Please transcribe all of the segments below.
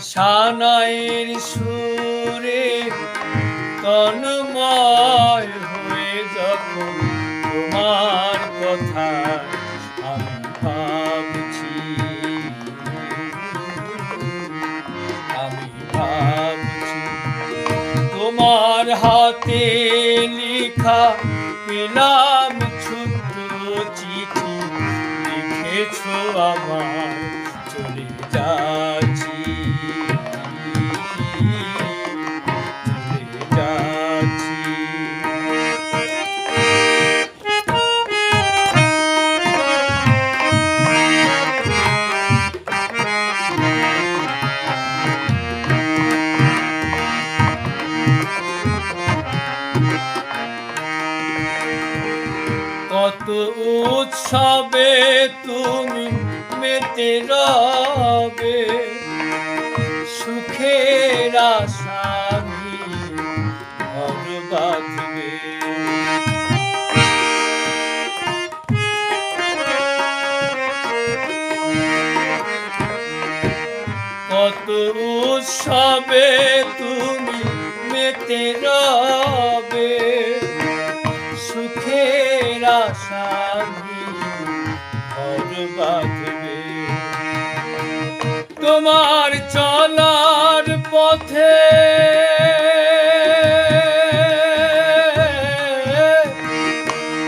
সানাইয়ের সুরে তন্ময় হয়ে যখন তোমার কথা আমি ভাবছি আমি ভাবছি, তোমার হাতে লেখা পেলাম ছোট্ট চিঠি। লিখেছো আমার চলে যাচ্ছি কত উৎসবে তুমি মেতে রবে। সুখের বাঁধবে। কত উৎসবে তুমি মেতে রবে। তোমার চলার পথে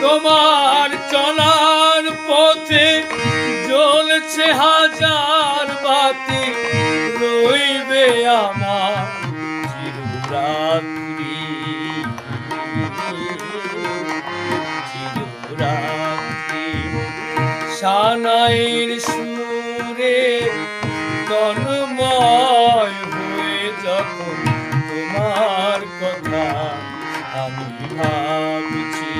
তোমার চলার পথে জ্বলছে হাজার বাতি রইবে আমার সানাইর সুরে তন্ময় হয়ে যখন তোমার কথা আমি ভাবছি।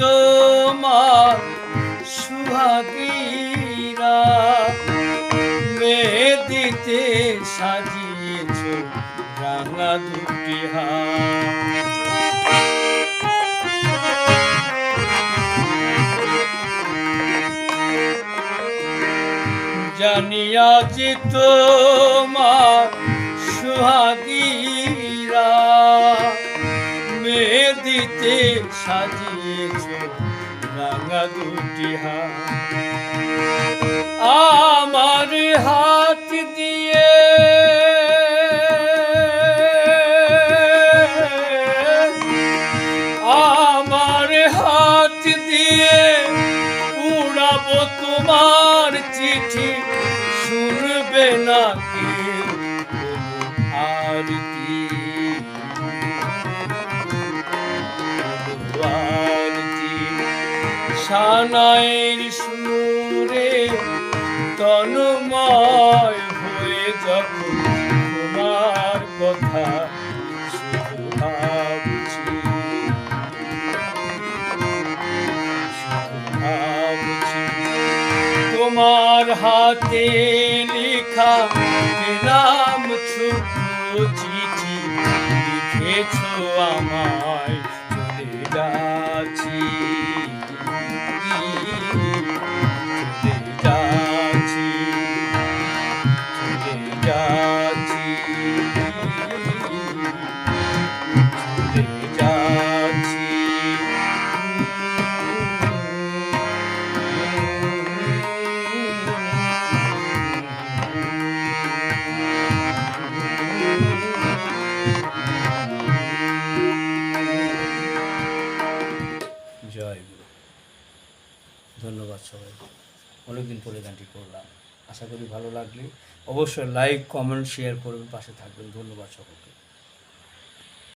তোমার সুহাগীরা মেহেদিতে সাজিয়েছ রাঙা দুটি জানিয়া যে তোমার সুহাগীরা মেহেদিতে সাজিয়েছ রাঙা দুটি হাত। আমার হাত দিয়ে আমার হাত দিয়ে উড়াবো তোমার চিঠি। শুনবে না সানাইর সুরে তন্ময় হয়ে যখন তোমার কথা তোমার হাতে লেখা পেলাম ছোট্ট চিঠি লিখেছো আমায়। জয় গুরু। ধন্যবাদ সবাই অনেকদিন পরে গানটি করলাম। আশা করি ভালো লাগলে অবশ্যই লাইক কমেন্ট শেয়ার করবেন পাশে থাকবেন। ধন্যবাদ সকলকে।